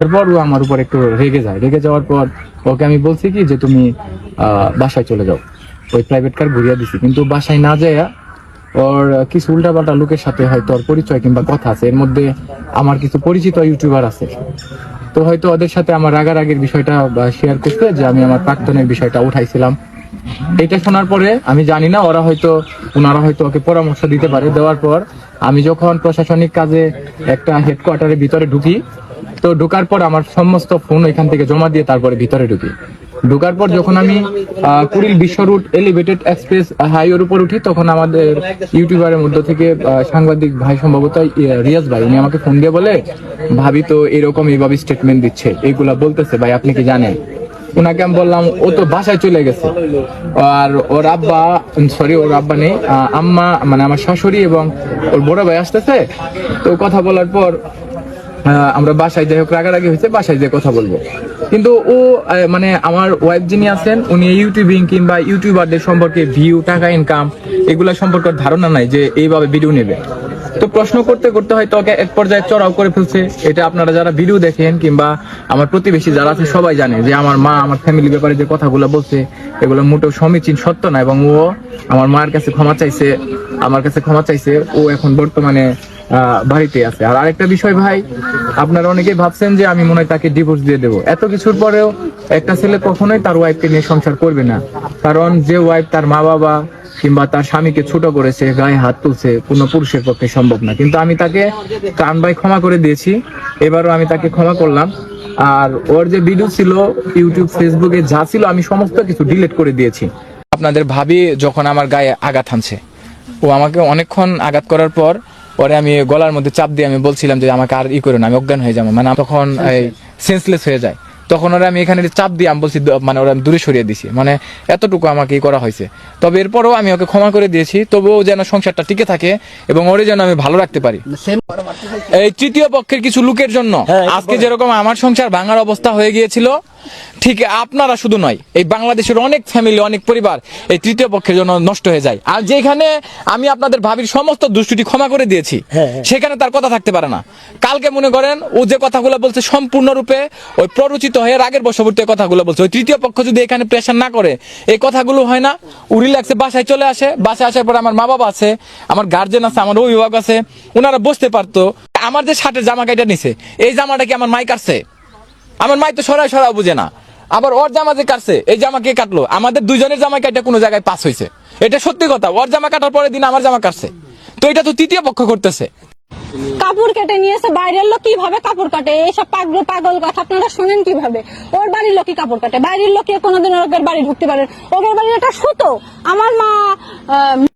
তারপর ও আমার উপর একটু রেগে যায়। রেগে যাওয়ার পর ওকে আমি বলছি কি যে, তুমি বাসায় চলে যাও। ওই প্রাইভেট কার ঘুরিয়ে দিছি। কিন্তু বাসায় না যায় ওর কিছু উল্টাপাল্টা লোকের সাথে হয়তো ওর পরিচয় কিংবা কথা আছে। এর মধ্যে আমার কিছু পরিচিত ইউটিউবার আছে। তো হয়তো ওদের সাথে আমার রাগারাগির বিষয়টা শেয়ার করতে যে, আমি আমার প্রাক্তনের বিষয়টা উঠাইছিলাম। এটা শোনার পরে আমি জানি না, ওরা হয়তো ওনারা হয়তো ওকে পরামর্শ দিতে পারে। দেওয়ার পর আমি যখন প্রশাসনিক কাজে একটা হেডকোয়ার্টারের ভিতরে ঢুকি তো ঢোকার পর আমার সমস্ত ফোন এখান থেকে জমা দিয়ে তারপরে ভিতরে ঢুকি। ঢোকার পর যখন আমি কুড়িল বিশ্ব রুট এলিভেটেড এক্সপ্রেস হাইওয়ের উপর উঠি, তখন আমাদের ইউটিউবারের মধ্য থেকে সাংবাদিক ভাই সম্ভবত রিয়াজ ভাই, উনি আমাকে ফোন দিয়ে বলে, ভাবি তো এরকম এইভাবে স্টেটমেন্ট দিচ্ছে, এইগুলা বলতেছে, ভাই, আপনি কি জানেন? ওনাকে আমি বললাম, ও তো বাসায় চলে গেছে। আর ওর আব্বা সরি ওর আব্বা নেই আম্মা মানে আমার শাশুড়ি এবং ওর বড় ভাই আসতেছে। তো কথা বলার পর আমরা বাসায় যাই হোক, রাগারাগি হয়েছে, বাসায় যে কথা বলব। কিন্তু ও মানে আমার ওয়াইফ যিনি আছেন, উনি ইউটিউবিং কিংবা ইউটিউবারদের সম্পর্কে ভিউ টাকা ইনকাম এগুলা সম্পর্কে ধারণা নাই যে এইভাবে ভিডিও নেবে। তো প্রশ্ন করতে করতে হয়তো ওকে এক পর্যায়ে চড়াও করে ফেলছে। এটা আপনারা যারা ভিডিও দেখেন কিংবা আমার প্রতিবেশী যারা আছে, সবাই জানে যে আমার মা আমার ফ্যামিলি ব্যাপারে যে কথাগুলো বলছে, এগুলো মোটেও সমীচীন সত্য না এবং ও আমার মায়ের কাছে ক্ষমা চাইছে, আমার কাছে ক্ষমা চাইছে। ও এখন বর্তমানে বাড়িতে আছে। আর আরেকটা বিষয় ভাই, আপনারা অনেকেই ভাবছেন যে আমি মনে হয় তাকে ডিভোর্স দিয়ে দেবো। এত কিছুর পরেও একটা ছেলে কখনোই তার ওয়াইফকে নিয়ে সংসার করবে না। কারণ যে ওয়াইফ তার মা বাবা কিংবা তার স্বামীকে ছোট করেছে, গায়ে হাত তুলছে, কোনো পুরুষের পক্ষে সম্ভব না। কিন্তু আমি তাকে কান ভাই ক্ষমা করে দিয়েছি। এবারও আমি তাকে ক্ষমা করলাম। আর ওর যে ভিডিও ছিল ইউটিউব ফেসবুকে যা ছিল, আমি সমস্ত কিছু ডিলিট করে দিয়েছি। আপনাদের ভাবি যখন আমার গায়ে আঘাত হানছে, ও আমাকে অনেকক্ষণ আঘাত করার পর পরে আমি গলার মধ্যে চাপ দিয়ে আমি বলছিলাম যে আমাকে আর ই করো না আমি অজ্ঞান হয়ে যাব। মানে তখন সেন্সলেস হয়ে যায় তখন ওরা আমি এখানে চাপ দিয়ে আমি বলছি মানে ওরা দূরে সরিয়ে দিছি। মানে এতটুকু আমাকে ই করা হয়েছে। তবে এরপরও আমি ওকে ক্ষমা করে দিয়েছি তবুও যেন সংসারটা টিকে থাকে এবং ওরে যেন আমি ভালো রাখতে পারি। এই তৃতীয় পক্ষের কিছু লোকের জন্য আজকে যেরকম আমার সংসার ভাঙার অবস্থা হয়ে গিয়েছিল ঠিক আপনারা শুধু নয় এই বাংলাদেশের অনেক ফ্যামিলি অনেক পরিবার এই তৃতীয় পক্ষের জন্য নষ্ট হয়ে যায়। আর যেখানে আমি আপনাদের ভাবির সমস্ত দুষ্টুটি ক্ষমা করে দিয়েছি সেখানে তার কথা থাকতে পারে না। কালকে মনে করেন ও যে কথাগুলো বলছে সম্পূর্ণরূপে ওই প্ররোচিত হয়ে রাগের বশবর্তী কথাগুলো বলছে। ওই তৃতীয় পক্ষ যদি এখানে প্রেশার না করে এই কথাগুলো হয় না উড়ি লাগছে বাসায় চলে আসে। বাসায় আসার পর আমার মা বাবা আছে আমার গার্জেন আছে আমার অভিভাবক আছে ওনারা বসতে পারতো। আমার যে শার্টের জামা কাটা নিছে এই জামাটা কি আমার মাই কাটছে আমার মাই তো সরাই সরা বুঝে না। আবার ওর জামা যে কাটছে, এই জামা কে কাটলো? আমাদের দুজনের জামা কাটা কোনো জায়গায় পাস হয়েছে এটা সত্যি কথা, ওর জামা কাটার পরের দিন আমার জামা কাটছে। তো এটা তো তৃতীয় পক্ষ করতেছে। কাপড় কেটে নিয়েছে, বাইরের লোক কীভাবে কাপড় কাটে? এইসব পাগল পাগল কথা আপনারা শোনেন কীভাবে? ওর বাড়ির লোকই কাপড় কাটে। বাইরের লোকে কোনোদিন ওদের বাড়ি ঢুকতে পারে ওদের বাড়ির একটা সুতো। আমার মা